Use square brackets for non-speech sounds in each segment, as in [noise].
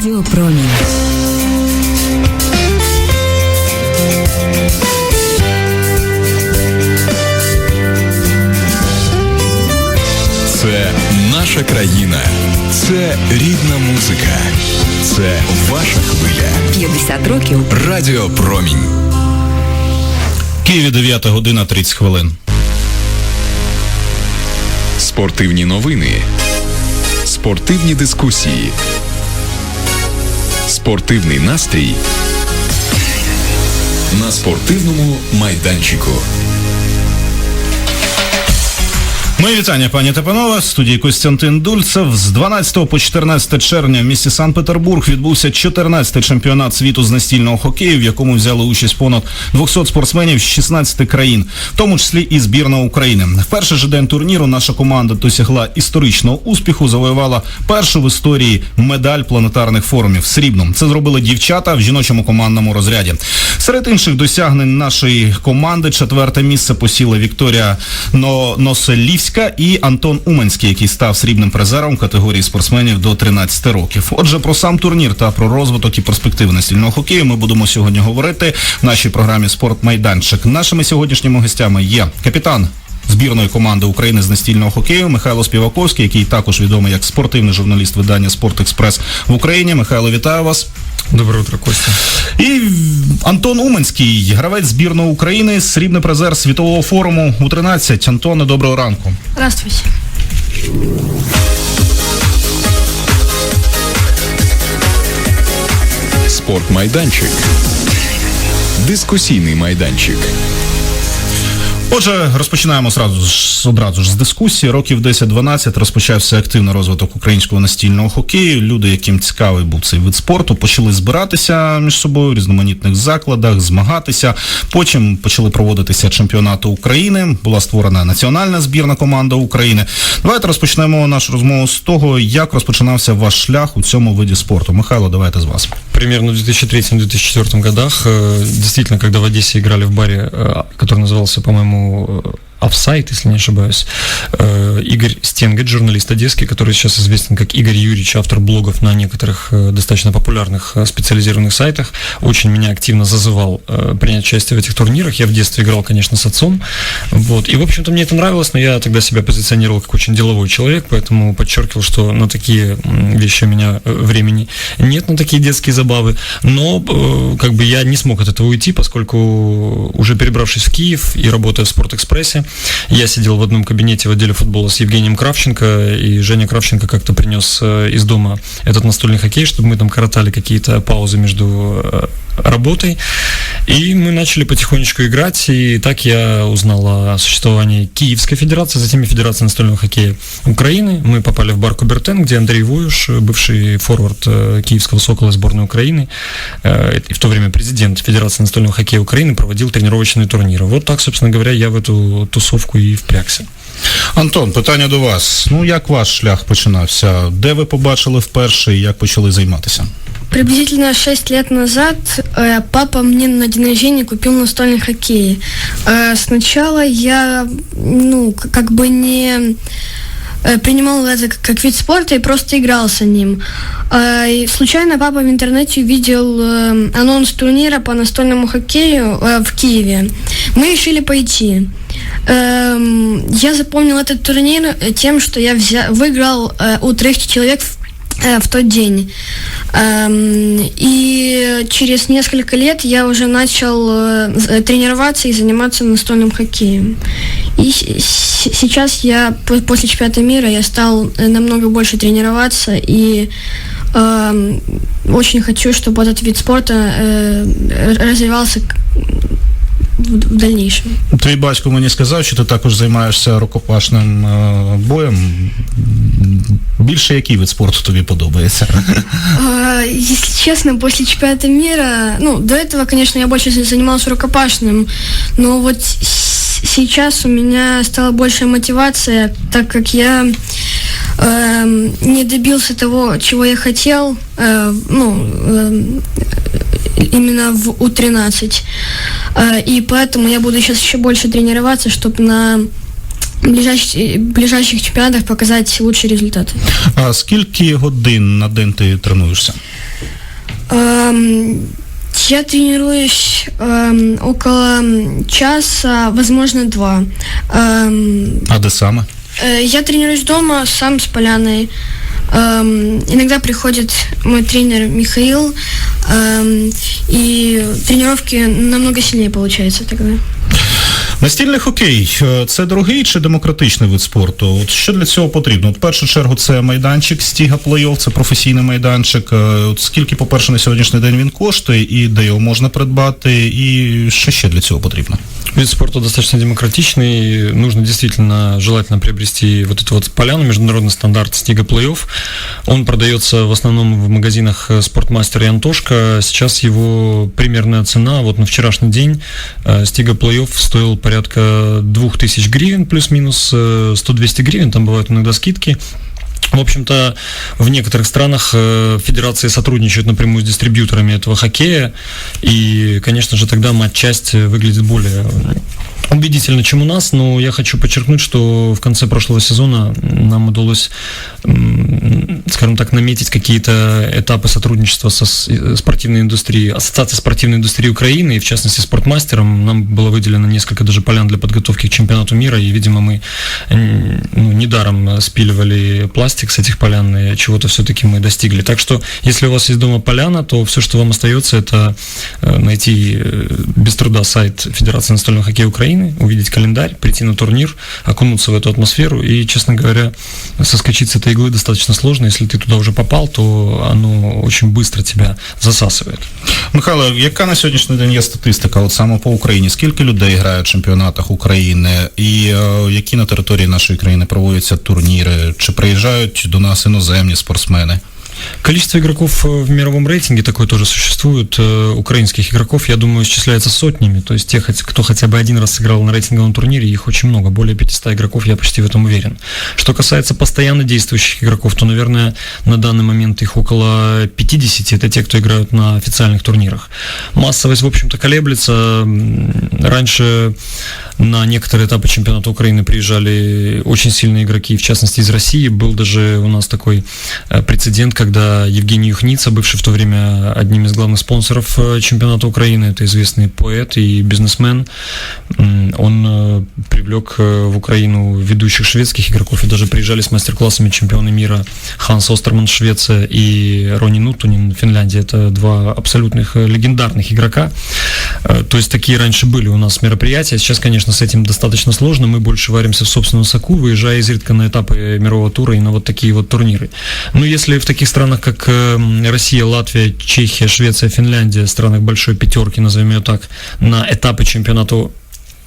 Радіо Промінь. Це наша країна, це рідна музика, це ваша хвиля. 50 років. Радіо Промінь. Києві 9 година 30 хвилин. Спортивні новини. Спортивні дискусії. Спортивний настрій. На спортивному майданчику. Мої вітання, пані та панове. Студії Костянтин Дульцев. З 12 по 14 червня в місті Санкт-Петербург відбувся 14-й чемпіонат світу з настільного хокею, в якому взяли участь понад 200 спортсменів з 16 країн, в тому числі і збірна України. В перший же день турніру наша команда досягла історичного успіху, завоювала першу в історії медаль планетарних форумів срібну. Це зробили дівчата в жіночому командному розряді. Серед інших досягнень нашої команди четверте місце посіла Вікторія Но- Носелівська і Антон Уманський, який став срібним призером категорії спортсменів до 13 років. Отже, про сам турнір та про розвиток і перспективи настільного хокею ми будемо сьогодні говорити в нашій програмі Спортмайданчик. Нашими сьогоднішніми гостями є капітан. Збірної команди України з настільного хокею Михайло Співаковський, який також відомий як спортивний журналіст видання Спорт Експрес в Україні. Михайло, вітаю вас. Доброе утро, Костя. І Антон Уманський, гравець збірної України, срібний призер світового форуму у 13. Антоне, доброго ранку. Здравствуйте. Спортмайданчик. Дискусійний майданчик. Отже, розпочинаємо зразу ж одразу ж з дискусії. Років 10-12 розпочався активний розвиток українського настільного хокею. Люди, яким цікавий був цей вид спорту, почали збиратися між собою в різноманітних закладах, змагатися. Потім почали проводитися чемпіонати України. Була створена національна збірна команда України. Давайте розпочнемо нашу розмову з того, як розпочинався ваш шлях у цьому виді спорту. Михайло, давайте з вас. Примерно в 2003-2004 годах, э, действительно, когда в Одессе играли в баре, э, который назывался, по-моему, э, Офсайт, если не ошибаюсь, э, Игорь Стенгет, журналист одесский, который сейчас известен как Игорь Юрьевич, автор блогов на некоторых э, достаточно популярных э, специализированных сайтах, очень меня активно зазывал принять участие в этих турнирах. Я в детстве играл, конечно, с отцом. Вот. И, в общем-то, мне это нравилось, но я тогда себя позиционировал как очень деловой человек, поэтому подчеркивал, что на такие вещи у меня времени нет, на такие детские забавы. Но как бы я не смог от этого уйти, поскольку уже перебравшись в Киев и работая в Спортэкспрессе, я сидел в одном кабинете в отделе футбола с Евгением Кравченко, и Женя Кравченко как-то принес э, из дома этот настольный хоккей, чтобы мы там коротали какие-то паузы между э, работой. И мы начали потихонечку играть, и так я узнал о существовании Киевской Федерации, затем и Федерации настольного хоккея Украины. Мы попали в бар Кубертен, где Андрей Воюш, бывший форвард э, Киевского Сокола сборной Украины, э, и в то время президент Федерации настольного хоккея Украины, проводил тренировочные турниры. Вот так, собственно говоря, я в эту тусовку и впрягся. Антон, питання до вас. Ну як ваш шлях починався? Де ви побачили вперше і як почали займатися? Приблизительно 6 лет назад э, папа мне на день рождения купил настольный хоккей. Э, сначала я, ну, к- как бы не э, принимал это как, вид спорта и просто игрался ним. Э, и случайно папа в интернете увидел э, анонс турнира по настольному хоккею э, в Киеве. Мы решили пойти. Эм, я запомнил этот турнир э, тем, что я взя- выиграл э, у трех человек в э, в тот день. Эм, И через несколько лет я уже начал э, э, тренироваться и заниматься настольным хоккеем. И с- с- сейчас я по- после чемпионата мира я стал э, намного больше тренироваться и эм, очень хочу, чтобы этот вид спорта э, р- развивался к- в в дальнейшем. Твій батько мені сказав, що ти також займаєшся рукопашним е, боєм. Більше який вид спорту тобі подобається? А, Если честно, после чемпионата мира, ну, до этого, конечно, я больше за- занимался рукопашным, но вот с- сейчас у меня стала большая мотивация, так как я эм, не добился того, чего я хотел, э, ну, эм, именно в У-13. Э, и поэтому я буду сейчас еще больше тренироваться, чтобы на ближайших, ближайших чемпионатах показать лучшие результаты. А скільки годин на день ти тренуєшся? Эм, Я тренируюсь эм, около часа, возможно, два. Эм, А де саме? э, Я тренируюсь дома, сам с поляной. Эм, Иногда приходит мой тренер Михаил, эм, и тренировки намного сильнее получаются тогда. Настільний хокей е, це дорогий чи демократичний вид спорту? От що для цього потрібно? От в першу чергу це майданчик Стіга Плей-офф, це професійний майданчик. Е, От скільки, по-перше, на сьогоднішній день він коштує, і де його можна придбати, і що ще для цього потрібно? Вид спорта достаточно демократичный. Нужно действительно желательно приобрести вот эту вот поляну, международный стандарт Стига Плей-офф. Он продается в основном в магазинах э, Спортмастер и Антошка. Сейчас его примерная цена, вот на вчерашний день э, Стига Плей-офф стоил порядка 2000 гривен плюс-минус, э, 100-200 гривен, там бывают иногда скидки. В общем-то, в некоторых странах э, федерации сотрудничают напрямую с дистрибьюторами этого хоккея, и, конечно же, тогда матч-часть выглядит более убедительно, чем у нас, но я хочу подчеркнуть, что в конце прошлого сезона нам удалось, скажем так, наметить какие-то этапы сотрудничества со э, спортивной индустрией, Ассоциацией спортивной индустрии Украины, и в частности спортмастером. Нам было выделено несколько даже полян для подготовки к чемпионату мира, и, видимо, мы ну, недаром спиливали пластик с этих полян, и чего-то все-таки мы достигли. Так что, если у вас есть дома поляна, то все, что вам остается, это э, найти э, без труда сайт Федерации настольного хоккея Украины, увидеть календарь, прийти на турнир, окунуться в эту атмосферу, и, честно говоря, соскочить с этой иглы достаточно сложно. Если ты туда уже попал, то оно очень быстро тебя засасывает. Михайло, яка на сьогоднішній день є статистика, от саме по Україні? Скільки людей грає в чемпіонатах України, і е, які на території нашої країни проводяться турніри? Чи приїжджають до нас іноземні спортсмени? Количество игроков э, в мировом рейтинге такое тоже существует. Э, Украинских игроков, я думаю, исчисляется сотнями. То есть тех, кто хотя бы один раз сыграл на рейтинговом турнире, их очень много. Более 500 игроков, я почти в этом уверен. Что касается постоянно действующих игроков, то, наверное, на данный момент их около 50. Это те, кто играют на официальных турнирах. Массовость, в общем-то, колеблется. Раньше на некоторые этапы чемпионата Украины приезжали очень сильные игроки, в частности из России. Был даже у нас такой э, прецедент, когда Евгений Юхница, бывший в то время одним из главных спонсоров э, чемпионата Украины, это известный поэт и бизнесмен, он э, привлек э, в Украину ведущих шведских игроков, и даже приезжали с мастер-классами чемпионы мира Ханс Остерман, Швеция, и Рони Нутунин, Финляндия. Это два абсолютных легендарных игрока. То есть такие раньше были у нас мероприятия. Сейчас, конечно, с этим достаточно сложно. Мы больше варимся в собственном соку, выезжая изредка на этапы мирового тура и на вот такие вот турниры. Но если в таких странах, как э, Россия, Латвия, Чехия, Швеция, Финляндия, странах большой пятерки, назовем ее так, на этапы чемпионата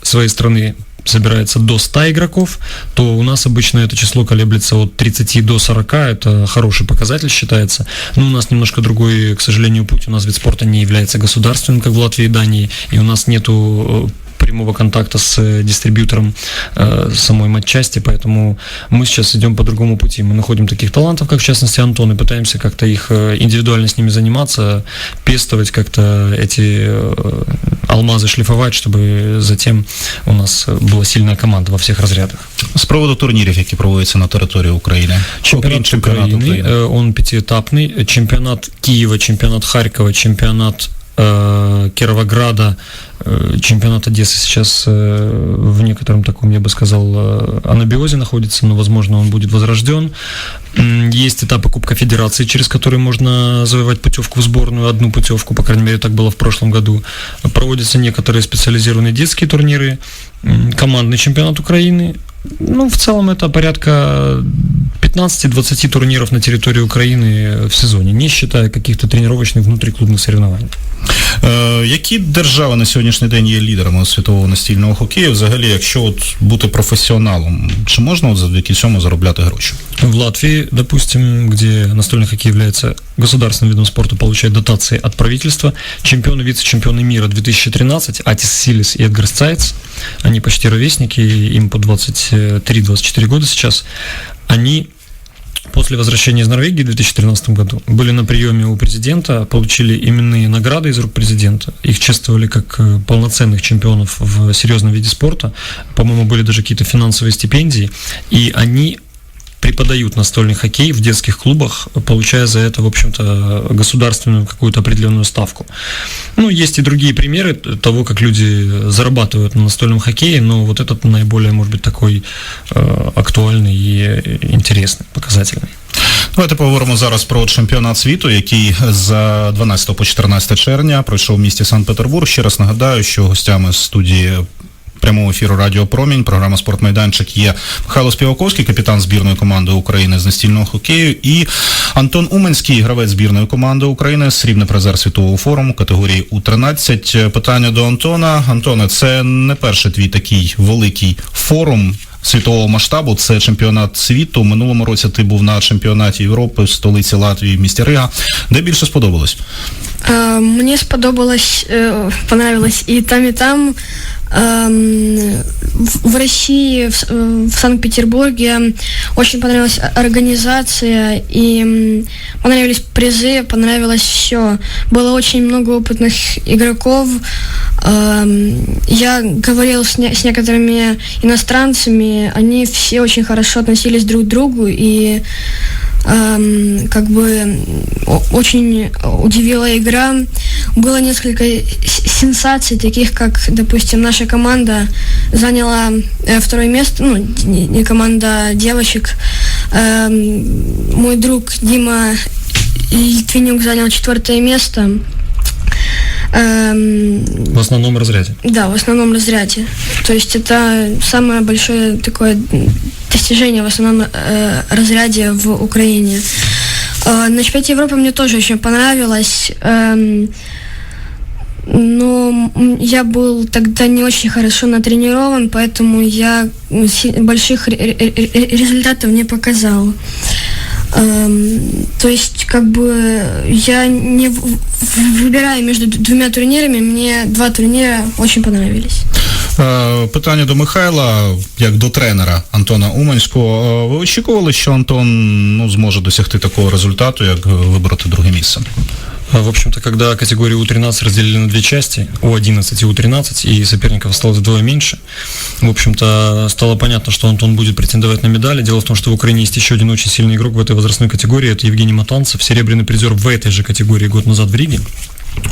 своей страны собирается до 100 игроков, то у нас обычно это число колеблется от 30 до 40, это хороший показатель считается. Но у нас немножко другой, к сожалению, путь. У нас вид спорта не является государственным, как в Латвии и Дании, и у нас нету э, прямого контакта с э, дистрибьютором э, самой матчасти, поэтому мы сейчас идем по другому пути. Мы находим таких талантов, как в частности Антон, и пытаемся как-то их э, индивидуально с ними заниматься, пестовать как-то эти э, алмазы, шлифовать, чтобы затем у нас э, была сильная команда во всех разрядах. З приводу турнірів, які проводяться на території України. Окрім Чемпионат чемпіонату Украины, України. э, он пятиэтапный. Чемпионат Киева, чемпионат Харькова, чемпионат э, Кировограда, э, чемпионат Одессы сейчас э, в некотором таком, я бы сказал, э, анабиозе находится, но, возможно, он будет возрожден. Есть этапы Кубка Федерации, через которые можно завоевать путевку в сборную, одну путевку, по крайней мере, так было в прошлом году. Проводятся некоторые специализированные детские турниры, командный чемпионат Украины. Ну, в целом это порядка 15-20 турниров на территории Украины в сезоне, не считая каких-то тренировочных внутриклубных соревнований. Е, які держави на сьогоднішній день є лідерами світового настільного хокею? Взагалі, якщо от бути професіоналом, чи можна от завдяки цьому заробляти гроші? В Латвии, допустим, где настольный хоккей является государственным видом спорта, получает дотации от правительства. Чемпионы, вице-чемпионы мира 2013, Атис Силис и Эдгар Стайц, они почти ровесники, им по 23-24 года сейчас, они после возвращения из Норвегии в 2013 году были на приеме у президента, получили именные награды из рук президента. Их чествовали как э, полноценных чемпионов в серьезном виде спорта. По-моему, были даже какие-то финансовые стипендии. И они преподают настольный хоккей в детских клубах, получая за это, в общем-то, государственную какую-то определенную ставку. Ну, есть и другие примеры того, как люди зарабатывают на настольном хоккее, но вот этот наиболее, может быть, такой э, актуальный и интересный, показательный. Давайте поговоримо зараз про чемпіонат світу, який за 12 по 14 червня пройшов в місті Санкт-Петербург. Ще раз нагадаю, що гостями студії прямого ефіру Радіо Промінь, програма Спортмайданчик є Михайло Співаковський, капітан збірної команди України з настільного хокею, і Антон Уменський, гравець збірної команди України, срібний призер світового форуму категорії У-13. Питання до Антона. Антоне, це не перший твій такий великий форум. Світового масштабу це чемпіонат світу. Минулому році ти був на чемпіонаті Європи в столиці Латвії в місті Рига. Де більше сподобалось? Э, Мне сподобалось, э, понравилось и там, и там. Эм, В России, в э, в Санкт-Петербурге очень понравилась организация и понравились призы, понравилось все. Было очень много опытных игроков. Эм, Я говорил с, не- с некоторыми иностранцами, они все очень хорошо относились друг к другу и эм, как бы очень удивила игра. Было несколько сенсаций, таких как, допустим, наша команда заняла э, второе место, ну, не, команда девочек. Эм, мой друг Дима Литвинюк занял четвертое место. Эм, В основном разряде. да, в основном разряде. То есть это самое большое такое достижение в основном э, разряде в Украине. Э, на чемпионате Европы мне тоже очень понравилось. эм, но я был тогда не очень хорошо натренирован, поэтому я больших ре- ре- ре- результатов не показал. Эм, то есть, как бы, я не в- в- выбираю между д- двумя турнирами, мне два турнира очень понравились. Е, Питання до Михайла, як до тренера Антона Уманського. Е, Ви очікували, що Антон ну, зможе досягти такого результату, як е, вибороти друге місце? А, В общем-то, когда категорию У-13 разделили на две части, У-11 и У-13, и соперников осталось вдвое меньше, в общем-то, стало понятно, что Антон будет претендовать на медали. Дело в том, что в Украине есть еще один очень сильный игрок в этой возрастной категории, это Евгений Матанцев, серебряный призер в этой же категории год назад в Риге.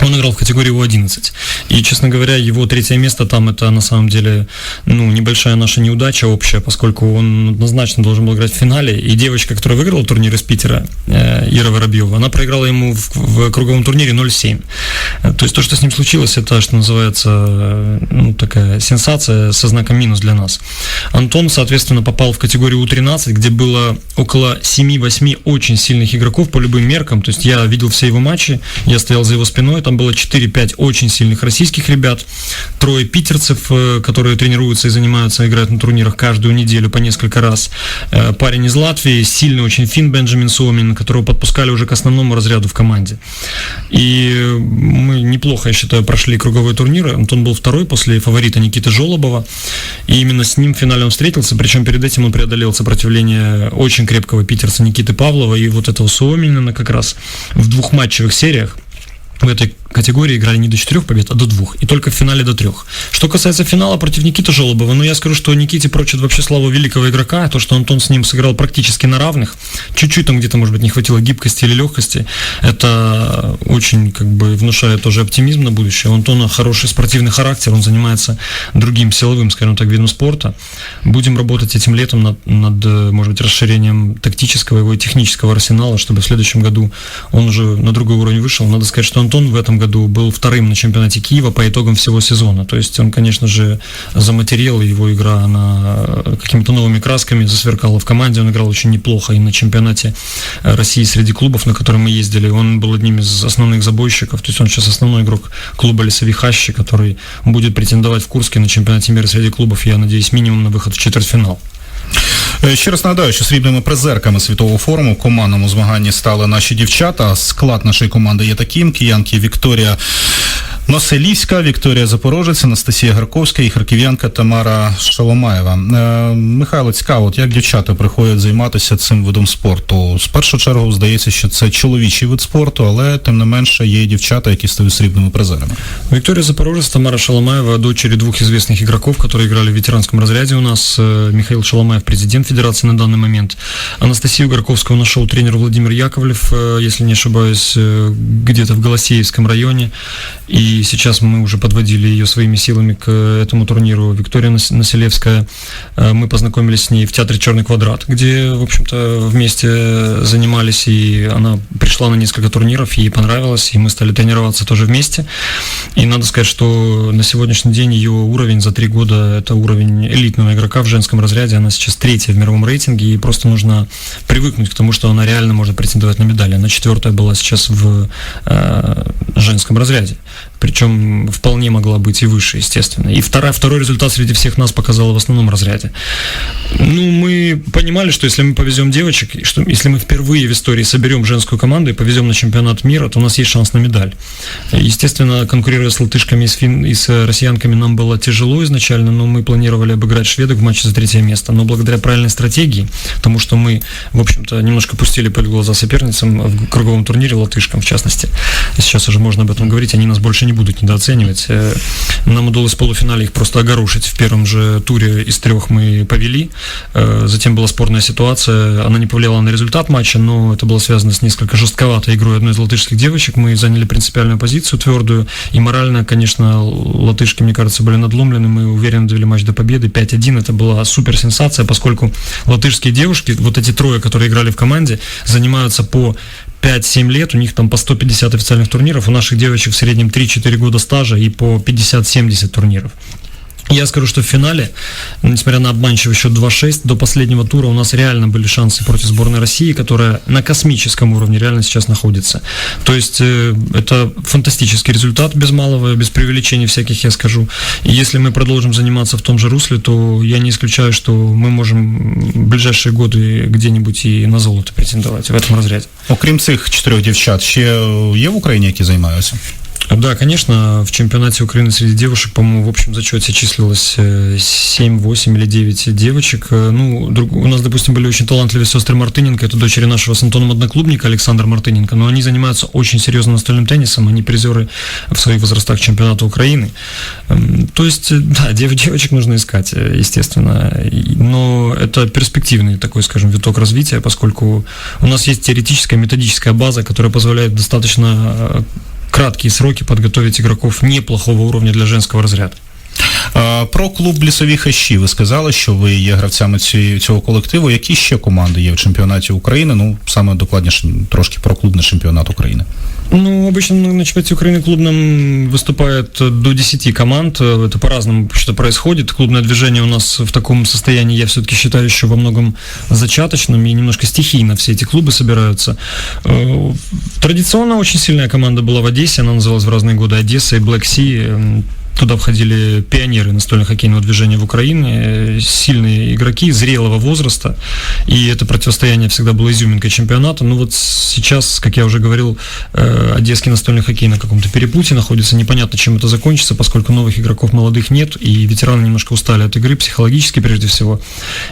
Он играл в категории У-11. И, честно говоря, его третье место там это на самом деле ну, небольшая наша неудача общая, поскольку он однозначно должен был играть в финале. И девочка, которая выиграла турнир из Питера, э, Ира Воробьева, она проиграла ему в, в круговом турнире 0-7. Э, То есть то, что с ним случилось, это, что называется, ну, такая сенсация со знаком минус для нас. Антон, соответственно, попал в категорию У-13, где было около 7-8 очень сильных игроков по любым меркам. То есть я видел все его матчи, я стоял за его спиной, там было 4-5 очень сильных российских ребят, трое питерцев, э, которые тренируются и занимаются, играют на турнирах каждую неделю по несколько раз. Э, Парень из Латвии, сильный очень фин Бенджамин Сомин, которого подпускали уже к основному разряду в команде. И мы неплохо, я считаю, прошли круговой турнир. Антон был второй после фаворита Никиты Жолобова. И именно с ним в финале он встретился. Причем перед этим он преодолел сопротивление очень крепкого питерца Никиты Павлова и вот этого Суоминина как раз в двух матчевых сериях в этой категории играли не до четырех побед, а до двух. И только в финале до трех. Что касается финала против Никиты Жолобова, ну я скажу, что Никите прочит вообще славу великого игрока, то, что Антон с ним сыграл практически на равных, чуть-чуть там где-то, может быть, не хватило гибкости или легкости, это очень как бы внушает тоже оптимизм на будущее. У Антона хороший спортивный характер, он занимается другим силовым, скажем так, видом спорта. Будем работать этим летом над, над э, может быть, расширением тактического его и технического арсенала, чтобы в следующем году он уже на другой уровень вышел. Надо сказать, что Антон в этом году был вторым на чемпионате Киева по итогам всего сезона. То есть он, конечно же, заматерел, его игра, она э, какими-то новыми красками засверкала в команде. Он играл очень неплохо и на чемпионате э, России среди клубов, на который мы ездили. Он был одним из основных забойщиков. То есть он сейчас основной игрок клуба Лесовихащи, который будет претендовать в Курске на чемпионате мира среди клубов, я надеюсь, минимум на выход в четвертьфинал. Е, Ще раз нагадаю, що срібними призерками світового форуму в командному змаганні стали наші дівчата. Склад нашої команди є таким: киянки Вікторія Носелівська, Вікторія Запорожець, Анастасія Гарковська і харків'янка Тамара Шаломаєва. Е, Михайло, цікаво, от як дівчата приходять займатися цим видом спорту? З першу чергу здається, що це чоловічий вид спорту, але тим не менше є і дівчата, які стають срібними призерами. Виктория Запорожец, Тамара Шаломаева, дочери двух известных игроков, которые играли в ветеранском разряде у нас. Э, Михаил Шаломаев, президент федерации на данный момент. Анастасию Горковскую нашел тренер Владимир Яковлев, э, если не ошибаюсь, э, где-то в Голосеевском районе. И сейчас мы уже подводили ее своими силами к этому турниру. Виктория Нас- Населевская, э, мы познакомились с ней в театре «Черный квадрат», где, в общем-то, вместе занимались, и она пришла на несколько турниров, ей понравилось, и мы стали тренироваться тоже вместе. И надо сказать, что на сегодняшний день ее уровень за три года это уровень элитного игрока в женском разряде. Она сейчас третья в мировом рейтинге, и просто нужно привыкнуть к тому, что она реально может претендовать на медали. Она четвертая была сейчас в э, женском разряде. Причем вполне могла быть и выше, естественно. И второй, второй результат среди всех нас показала в основном разряде. Ну, мы понимали, что если мы повезем девочек, что если мы впервые в истории соберем женскую команду и повезем на чемпионат мира, то у нас есть шанс на медаль. Естественно, конкурируя с латышками и с, фин... и с россиянками нам было тяжело изначально, но мы планировали обыграть шведок в матче за третье место. Но благодаря правильной стратегии, потому что мы, в общем-то, немножко пустили в глаза соперницам в круговом турнире, латышкам в частности. Сейчас уже можно об этом говорить, они нас больше не будут недооценивать. Э, Нам удалось в полуфинале их просто огорушить. В первом же туре из трех мы повели. Э, Затем была спорная ситуация. Она не повлияла на результат матча, но это было связано с несколько жестковатой игрой одной из латышских девочек. Мы заняли принципиальную позицию твердую. И морально, конечно, латышки, мне кажется, были надломлены. Мы уверенно довели матч до победы. 5-1 это была супер сенсация, поскольку латышские девушки, вот эти трое, которые играли в команде, занимаются по 5-7 лет, у них там по 150 официальных турниров, у наших девочек в среднем 3-4 года стажа и по 50-70 турниров. Я скажу, что в финале, несмотря на обманчивый счет 2-6, до последнего тура у нас реально были шансы против сборной России, которая на космическом уровне реально сейчас находится. То есть э, это фантастический результат без малого, без преувеличений всяких, я скажу. И если мы продолжим заниматься в том же русле, то я не исключаю, что мы можем в ближайшие годы где-нибудь и на золото претендовать в этом разряде. Окрім цих чотирьох дівчат, ще є в Україні, які займаються? Да, конечно, в чемпионате Украины среди девушек, по-моему, в общем зачете числилось э, 7, 8 или 9 девочек. Э, Ну, друг- у нас, допустим, были очень талантливые сестры Мартыненко, это дочери нашего с Антоном одноклубника Александра Мартыненко, но они занимаются очень серьезно настольным теннисом, они призеры в своих возрастах чемпионата Украины. Эм, То есть, э, да, дев- девочек нужно искать, э, естественно, но это перспективный такой, скажем, виток развития, поскольку у нас есть теоретическая, методическая база, которая позволяет достаточно э, краткие сроки подготовить игроков неплохого уровня для женского разряда. Про клуб Лісові хащі. Ви сказали, що ви є гравцями цього колективу. Які ще команди є в чемпіонаті України? Ну, саме докладніше, трошки про клубний чемпіонат України. Ну, обычно на на чемпионате Украины клубном выступает э, до 10 команд. Э, Это по-разному что происходит. Клубное движение у нас в таком состоянии, я все-таки считаю, еще во многом зачаточным и немножко стихийно все эти клубы собираются. Э, Традиционно очень сильная команда была в Одессе, она называлась в разные годы Одесса и Black Sea. Туда входили пионеры настольно-хоккейного движения в Украине, сильные игроки зрелого возраста, и это противостояние всегда было изюминкой чемпионата. Но вот сейчас, как я уже говорил, э, одесский настольный хоккей на каком-то перепутье находится, непонятно, чем это закончится, поскольку новых игроков молодых нет, и ветераны немножко устали от игры, психологически прежде всего.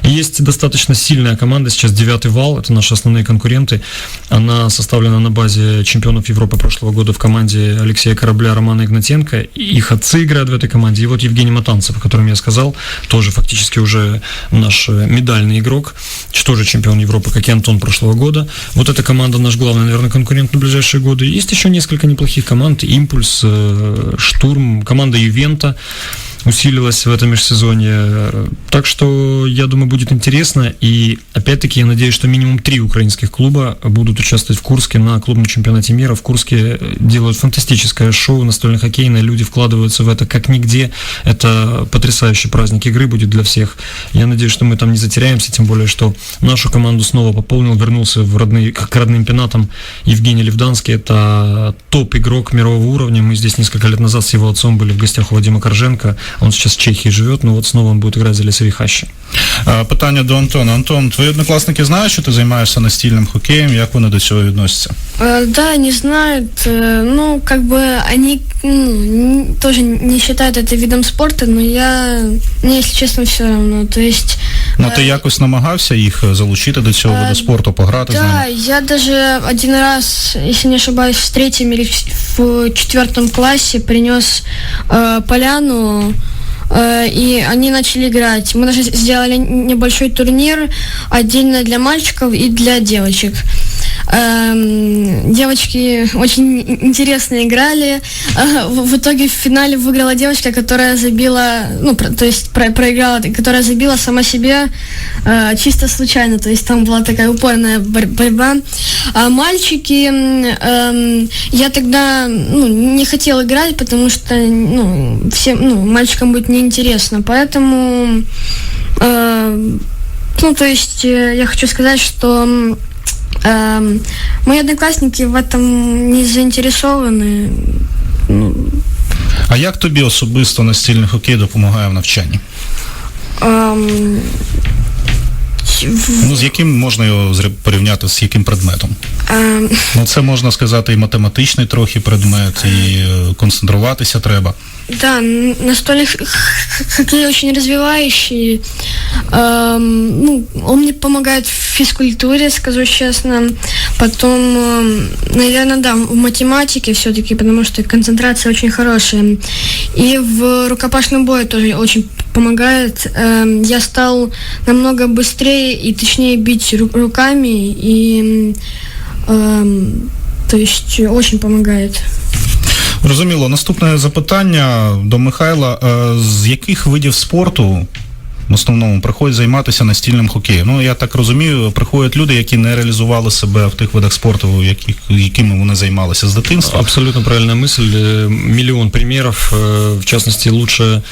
Есть достаточно сильная команда, сейчас девятый вал, это наши основные конкуренты, она составлена на базе чемпионов Европы прошлого года в команде Алексея Корабля, Романа Игнатенко, их отцы играют в этой команде, и вот Евгений Матанцев, о котором я сказал, тоже фактически уже наш э, медальный игрок, тоже чемпион Европы, как и Антон прошлого года. Вот эта команда наш главный, наверное, конкурент на ближайшие годы. Есть еще несколько неплохих команд, Импульс, э, Штурм, команда Ювента, усилилась в этом межсезонье. Так что, я думаю, будет интересно. И, опять-таки, я надеюсь, что минимум три украинских клуба будут участвовать в Курске на клубном чемпионате мира. В Курске делают фантастическое шоу настольно-хоккейное. Люди вкладываются в это как нигде. Это потрясающий праздник игры будет для всех. Я надеюсь, что мы там не затеряемся, тем более, что нашу команду снова пополнил, вернулся в родные, к родным пенатам Евгений Левданский. Это топ-игрок мирового уровня. Мы здесь несколько лет назад с его отцом были в гостях у Вадима Корженко. Он сейчас в Чехии живет, но вот снова он будет играть за Лесові Хащі. Е, Питання до Антона. Антон, твої однокласники знають, що ти займаєшся настільним хокеєм, як вони до цього відносяться? Э, Да, не знают. э, Ну, как бы они ну, тоже не считают это видом спорта, но я, мне, если честно, все равно. То есть... Ну ти э, якось намагався їх залучити до цього виду спорту, пограти з Да, ними? я даже один раз, если не ошибаюсь, в третьем или в- в четвертом классе принес э, поляну, э, и они начали играть. Мы даже сделали небольшой турнир отдельно для мальчиков и для девочек. Эм, девочки очень ин- интересно играли. А, В, итоге в финале выиграла девочка, которая забила, ну, то есть про- проиграла, которая забила сама себе э, чисто случайно. То есть там была такая упорная бор- борьба. А мальчики, эм, я тогда ну, не хотела играть, потому что ну, всем, ну, мальчикам будет неинтересно. Поэтому, э, ну, то есть э, я хочу сказать, что эм, мои одноклассники в этом не заинтересованы. Ну, А як тобі особисто настільний хокей допомагає в навчанні? эм, в- Ну з яким можна його зре- порівняти з яким предметом? эм, Ну це можна сказати і математичний трохи предмет, і е, концентруватися треба. Да, настольный [laughs] хоккей очень развивающий. Эм, ну, он мне помогает в физкультуре, скажу честно. Потом, наверное, да, в математике все-таки, потому что концентрация очень хорошая. И в рукопашном бою тоже очень помогает. Эм, я стал намного быстрее и точнее бить ру- руками, и эм, то есть очень помогает. Зрозуміло. Наступне запитання до Михайла. Е, З яких видів спорту в основному приходять займатися настільним хокеєм? Ну я так розумію, приходять люди, які не реалізували себе в тих видах спорту, яких, якими вони займалися з дитинства. Абсолютно правильная мысль. Э, Миллион примеров. Э, В частности, лучшая э,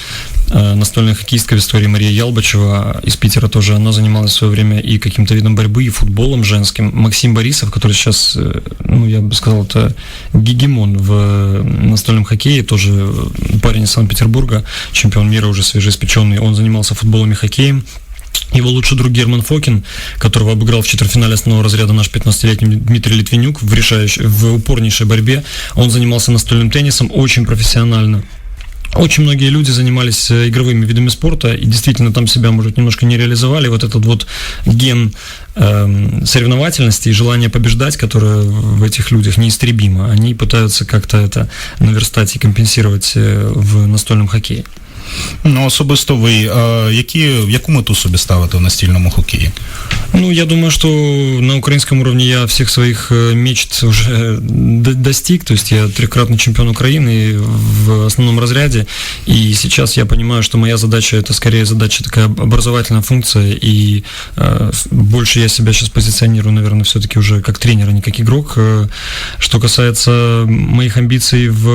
настольная хоккеистка истории Мария Ялбачева из Питера тоже. Она занималась в свое время и каким-то видом борьбы, и футболом женским. Максим Борисов, который сейчас, э, ну, я бы сказал, это гегемон в э, настольном хоккее, тоже э, парень из Санкт-Петербурга, чемпион мира уже свежеиспеченный. Он занимался футболом и хоккеем. Его лучший друг Герман Фокин, которого обыграл в четвертьфинале основного разряда наш 15-летний Дмитрий Литвинюк в, решающей, в упорнейшей борьбе. Он занимался настольным теннисом очень профессионально. Очень многие люди занимались э, игровыми видами спорта и действительно там себя, может, немножко не реализовали. Вот этот вот ген эм, соревновательности и желание побеждать, которое в этих людях неистребимо, они пытаются как-то это наверстать и компенсировать э, в настольном хоккее. Ну особисто ви, е, які, яку мету собі ставите в настільному хокеї? Ну, я думаю, что на украинском уровне я всех своих э, мечт уже д- достиг. То есть я трехкратный чемпион Украины в основном разряде. И сейчас я понимаю, что моя задача это скорее задача такая образовательная функция. И э, больше я себя сейчас позиционирую, наверное, все-таки уже как тренер, а не как игрок. Э, Что касается моих амбиций в,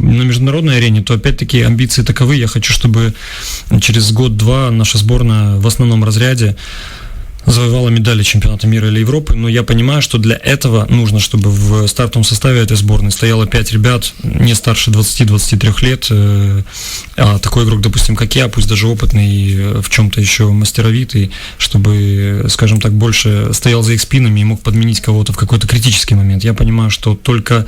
на международной арене, то опять-таки амбиции таковы. Я хочу, чтобы через год-два наша сборная в основном разряде завоевала медали чемпионата мира или Европы, но я понимаю, что для этого нужно, чтобы в стартовом составе этой сборной стояло 5 ребят не старше 20-23 лет, э, а такой игрок, допустим, как я, пусть даже опытный, э, в чем-то еще мастеровитый, чтобы, скажем так, больше стоял за их спинами и мог подменить кого-то в какой-то критический момент. Я понимаю, что только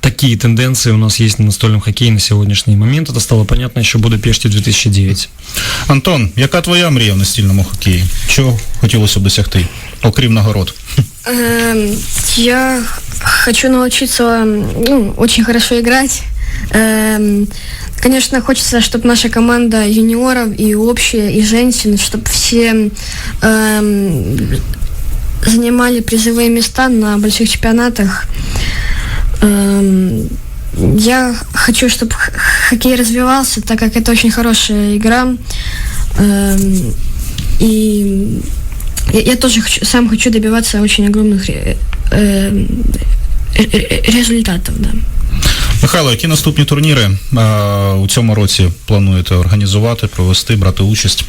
такие тенденции у нас есть на настольном хоккее на сегодняшний момент. Это стало понятно еще в Будапеште 2009. Антон, яка твоя мрія в настільному хокеї? Чого хотілося б досягти, окрім нагород? Эм, Я хочу научиться ну, очень хорошо играть. Эм, Конечно, хочется, чтобы наша команда юниоров и общая, и женщин, чтобы все эм, занимали призовые места на больших чемпионатах. Эм, Я хочу, чтобы хоккей развивался, так как это очень хорошая игра. Эм, И я, я тоже хочу, сам хочу добиваться очень огромных ре- э, ре- ре- результатов, да. Михайло, які наступні турніри а, у цьому році плануєте організувати, провести, брати участь?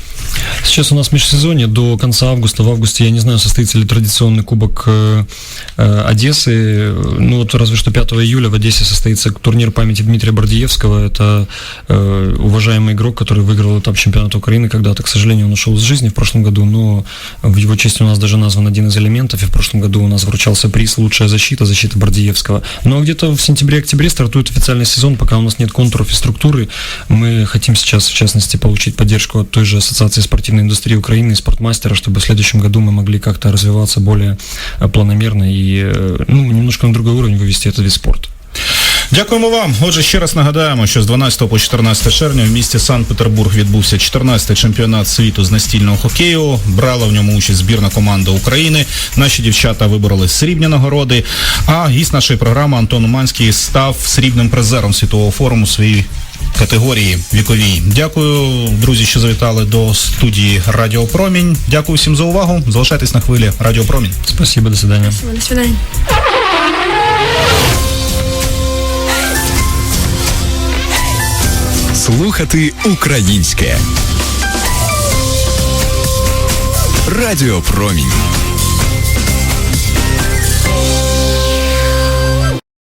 Сейчас у нас межсезонье до конца августа. В августе, я не знаю, состоится ли традиционный кубок э, э, Одессы. Ну вот разве что 5 июля в Одессе состоится турнир памяти Дмитрия Бардиевского. Это э, уважаемый игрок, который выиграл этап чемпионата Украины когда-то. К сожалению, он ушел из жизни в прошлом году, но в его честь у нас даже назван один из элементов. И в прошлом году у нас вручался приз «Лучшая защита», защита Бардиевского. Но где-то в сентябре-октябре стартует официальный сезон, пока у нас нет контуров и структуры. Мы хотим сейчас, в частности, получить поддержку от той же Ассоциации спортивной индустрии Украины и спортмастера, чтобы в следующем году мы могли как-то развиваться более э, планомерно и э, ну, немножко на другой уровень вывести этот вид спорта. Дякуємо вам. Отже, ще раз нагадаємо, що з 12 по 14 червня в місті Санкт-Петербург відбувся 14-й чемпіонат світу з настільного хокею. Брала в ньому участь збірна команда України. Наші дівчата вибороли срібні нагороди. А гість нашої програми Антон Уманський став срібним призером світового форуму своїй категорії віковій. Дякую, друзі, що завітали до студії Радіо Промінь. Дякую всім за увагу. Залишайтесь на хвилі Радіо Промінь. Спасибо, до свидания. До свидания. Слухати українське. Радіо Промінь.